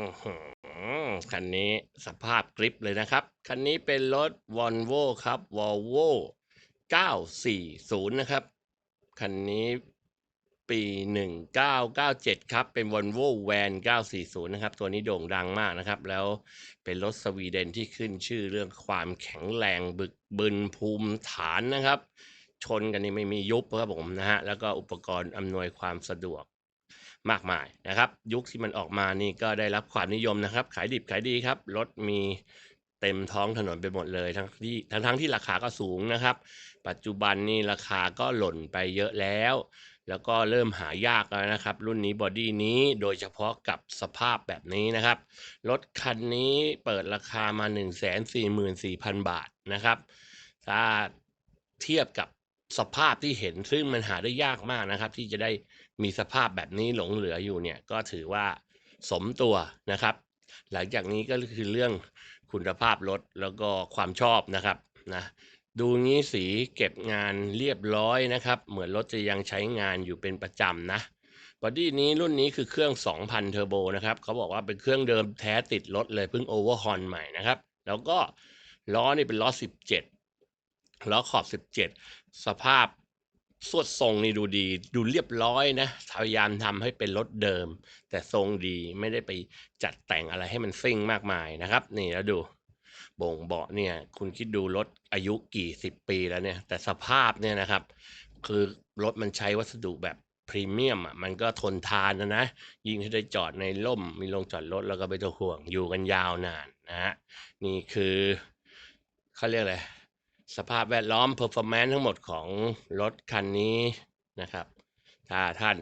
อคันนี้สภาพกริปเลยนะครับ คันนี้เป็นรถ Volvo ครับ Volvo 940 นะครับ คันนี้ปี 1997 ครับ เป็น Volvo Van 940 นะครับ ตัวนี้โด่งดังมากนะครับ แล้วเป็นรถสวีเดนที่ขึ้นชื่อเรื่องความแข็งแรงบึกบึนภูมิฐานนะครับ ชนกันนี่ไม่มียุบครับผมนะฮะ แล้วก็อุปกรณ์อำนวยความสะดวก มากมายนะครับ ยุคที่มันออกมานี่ก็ได้รับความนิยมนะครับ ขายดิบขายดีครับ รถมีเต็มท้องถนนไปหมดเลย ทั้งที่ทั้งทั้งที่ราคาก็สูงนะครับ ปัจจุบันนี่ราคาก็หล่นไปเยอะแล้ว แล้วก็เริ่มหายากแล้วนะครับ รุ่นนี้บอดี้นี้โดยเฉพาะกับสภาพแบบนี้นะครับ รถคันนี้เปิดราคามา 1 4 4 0 0 0 บาทนะครับ ถ้าเทียบกับ สภาพที่เห็นซึ่งมันหาได้ยากมากนะครับ ที่จะได้มีสภาพแบบนี้หลงเหลืออยู่เนี่ยก็ถือว่าสมตัวนะครับ หลังจากนี้ก็คือเรื่องคุณภาพรถแล้วก็ความชอบนะครับนะดูงี้สีเก็บงานเรียบร้อยนะครับ เหมือนรถจะยังใช้งานอยู่เป็นประจำนะบอดี้นี้รุ่นนี้คือเครื่อง 2,000 เทอร์โบนะครับเขาบอกว่าเป็นเครื่องเดิมแท้ติดรถเลยเพิ่งโอเวอร์ฮอนใหม่นะครับ แล้วก็ล้อนี่เป็นล้อ 17 ล้อขอบ 17 สภาพสวดทรงนี่ดูดี ดูเรียบร้อยนะพยายามทำให้เป็นรถเดิม แต่ทรงดีไม่ได้ไปจัดแต่งอะไรให้มันซิ่งมากมายนะครับ นี่แล้วดูบ่งเบาะเนี่ย คุณคิดดูรถอายุกี่สิบปีแล้วเนี่ย แต่สภาพเนี่ยนะครับ คือรถมันใช้วัสดุแบบพรีเมียมอะมันก็ทนทานนะนะ ยิ่งถ้าได้จอดในร่ม มีโรงจอดรถแล้วก็ไปตัวห่วงอยู่กันยาวนานนะฮะนี่คือเขาเรียกอะไร สภาพแวดล้อม performance ทั้งหมดของรถคันนี้นะครับ ถ้าท่าน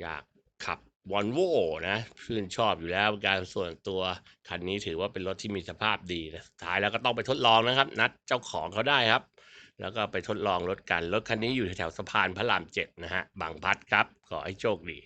อยากขับวอลโว่นะชื่นชอบอยู่แล้วการส่วนตัวคันนี้ถือว่าเป็นรถที่มีสภาพดีนะสุดท้ายแล้วก็ต้องไปทดลองนะครับ นัดเจ้าของเขาได้ครับ แล้วก็ไปทดลองรถกัน รถคันนี้อยู่แถวสะพานพระรามเจ็ดนะฮะบางพัดครับ ขอให้โชคดี